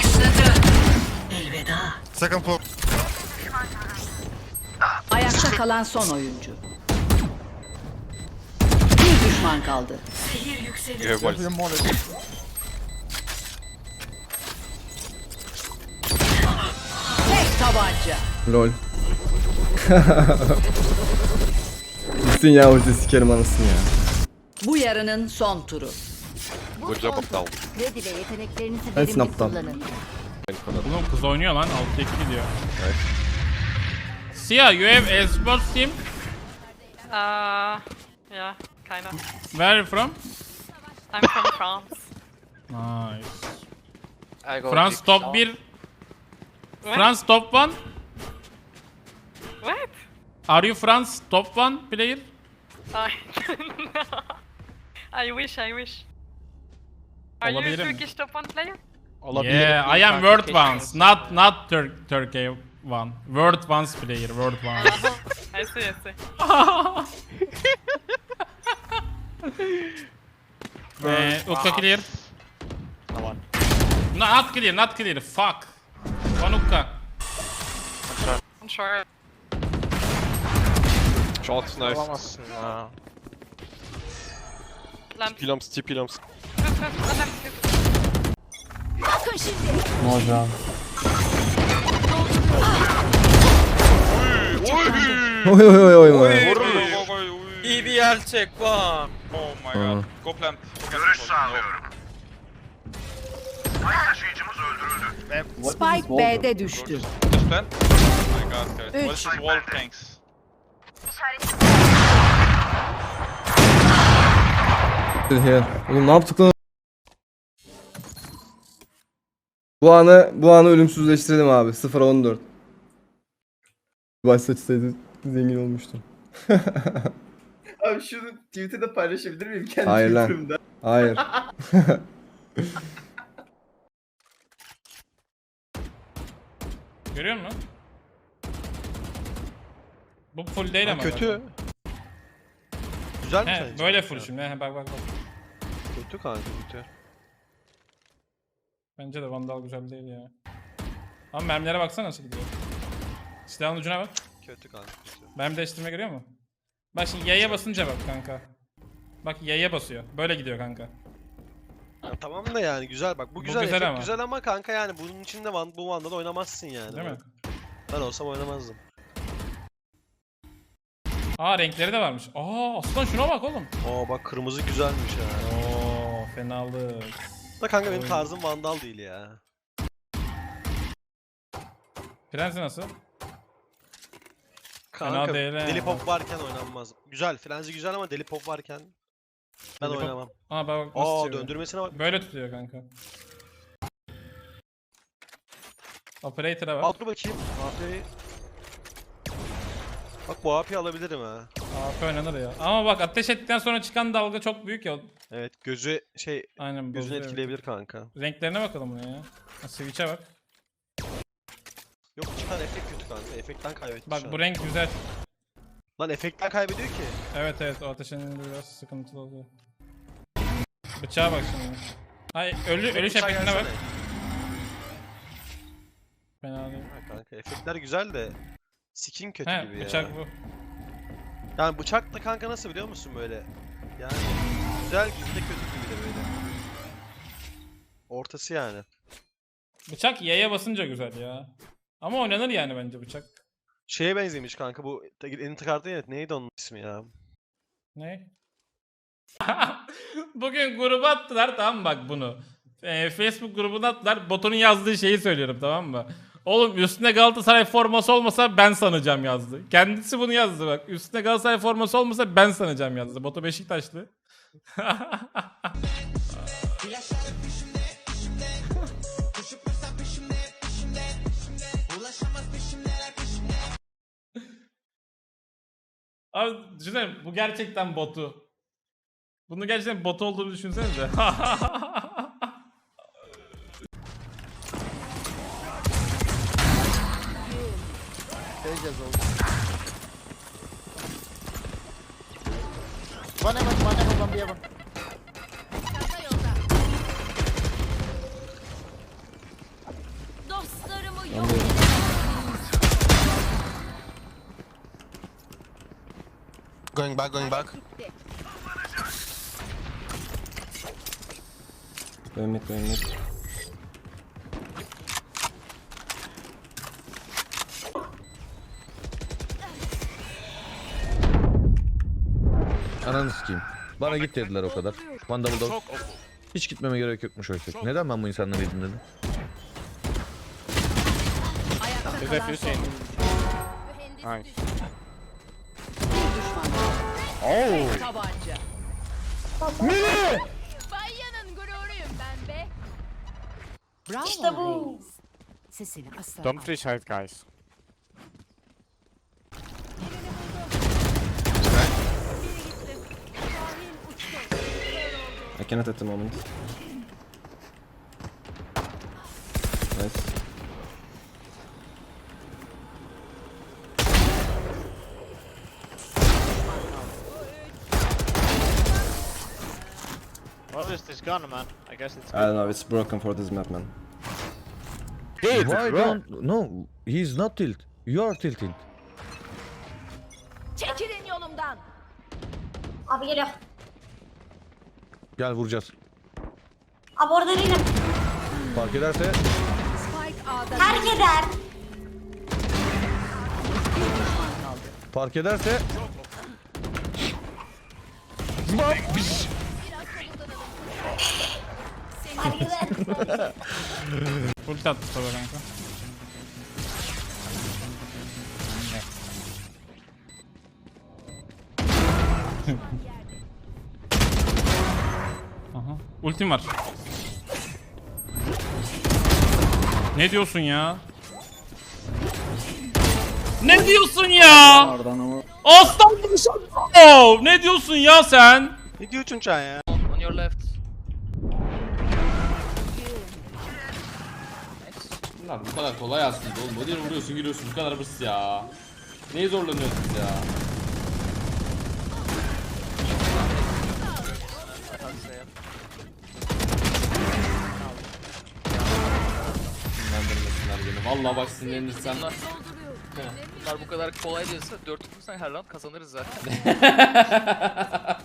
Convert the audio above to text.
başladı. Elveda. Second floor. Ayakta kalan son oyuncu. Bir düşman kaldı. Zehir yükseliyor. You have one. Tek tabanca. Lol. Gitsin ya ulti sikerim anasını ya. Bu yarının son turu. Good job down. Kredi ve yeteneklerinizi verimli kullanın. Oğlum kız oynuyor lan 6'ya 2 gidiyor. Sia, you have esports team? Uh, yeah, kind of. Where are you from? I'm from France. Nice. I go France deep top south. 1. What? France top 1. What? Are you France top 1 player? I, I wish, I wish. Are you Olabilirim. Turkish top one player? Olabilirim. Yeah, I am world ones, not not Tur Turkey one. World ones player, world ones. I see, I see. Eh, Ukka clear. Tamam. No, not clear, not clear. Fuck. One Ukka. I'm sure. Short, nice. Olamazsın ya. Lamp. Pilums, T pilums. Oy oy oy oy oy. BBL check one. Oh my god. Go plant. Görüş sağlıyorum. Spike B'de düştü. Just plant. Oh my god. What is wall tanks? Here. Oğlum ne yaptık lan? Bu anı bu anı ölümsüzleştirelim abi. 0'a 14. Baş saçsaydı zengin olmuştum. Abi şunu Twitter'da paylaşabilir miyim kendi Hayır lan. Twitter'ımda? Hayır. Görüyor musun? Bu full değil ama. Kötü. Güzel mi He, böyle full şimdi. He, bak bak bak. Kötü kanka kötü. Bence de Vandal güzel değil ya. Ama mermilere baksana nasıl gidiyor. Silahın ucuna bak. Kötü kanka kötü. Mermi değiştirme görüyor musun? Bak şimdi yaya basınca bak kanka. Bak yaya basıyor. Böyle gidiyor kanka. Ya tamam da yani güzel bak bu Bu güzel, güzel efekt ama. güzel ama kanka yani bunun içinde van, bu Vanda'da oynamazsın yani. Değil mi? Ben olsam oynamazdım. Aa renkleri de varmış. Aa aslan şuna bak oğlum. Oo bak kırmızı güzelmiş ya. Oo fenalık. Da kanka benim Oy. tarzım Vandal değil ya. Prensi nasıl? Kanka değil deli pop varken oynanmaz. Güzel frenzi güzel ama deli pop varken ben Deli pop- oynamam. Aa bak bak nasıl Aa çeviriyor. döndürmesine bak. Böyle tutuyor kanka. Operator'a bak. Al dur bakayım. AP'yi. Bak bu AP'yi alabilirim ha. AP oynanır ya. Ama bak ateş ettikten sonra çıkan dalga çok büyük ya. Evet gözü şey Aynen gözünü bozuyor. etkileyebilir kanka. Renklerine bakalım buna ya. Ha, Switch'e bak. Yok çıkan efekt kötü kanka. Efektten kaybetti şu Bak an. bu renk güzel. Lan efektten kaybediyor ki. Evet evet o ateşin biraz sıkıntılı oluyor. Bıçağa bak şimdi. Hay ölü ölü Bıçağı efektine bak. gelsene. Fena değil. Ha kanka efektler güzel de skin kötü He gibi bıçak ya. bu. Yani bıçak da kanka nasıl biliyor musun böyle? Yani güzel gibi de kötü gibi de böyle. Ortası yani. Bıçak yaya basınca güzel ya. Ama oynanır yani bence bıçak. Şeye benzemiş kanka bu elini tıkardın ya neydi onun ismi ya? Ne? Bugün gruba attılar tamam mı bak bunu. Ee, Facebook grubuna attılar. Botunun yazdığı şeyi söylüyorum tamam mı? Oğlum üstüne Galatasaray forması olmasa ben sanacağım yazdı. Kendisi bunu yazdı bak. Üstüne Galatasaray forması olmasa ben sanacağım yazdı. Botu Beşiktaşlı. Abi düşünsene bu gerçekten botu. Bunu gerçekten bot olduğunu düşünsenize. Bana bak bana bak bombaya bak. Çanta yolda. Dostlarımı yok Going back, going back. Going mid, going mid. Ananı sikeyim. Bana git dediler o kadar. Double door. Hiç gitmeme gerek yokmuş oysa. Neden ben bu insanları dinledim? Ayakta Is kalan that son. Hüseyin? Tek tabanca. Bayanın gururuyum ben be. Bravo İşte bu. Sesini asla Don't free guys. I cannot at the moment. Nice. What is this gun, man? I guess it's. I don't know, it's broken for this map man. Why don't... No, he's not tilt. You are tilting. Çekilin yolumdan. Abi geliyor. Gel vuracağız. Abi orada değilim. Fark ederse Spike A'da Terk eder. fark ederse Terk eder. Ulti attı sola kanka. Aha. Ultim var. Ne diyorsun ya? Ne diyorsun ya? Aslan gibi şaka. Ne diyorsun ya sen? Ne diyor Çunçan ya? On your left. Bunlar bu kadar kolay aslında oğlum. Odin'e vuruyorsun giriyorsun bu kadar basit ya. Neye zorlanıyorsunuz ya? Valla bak sinirlenirsen. Bunlar bu kadar kolay değilse 4 vurursan her round kazanırız zaten.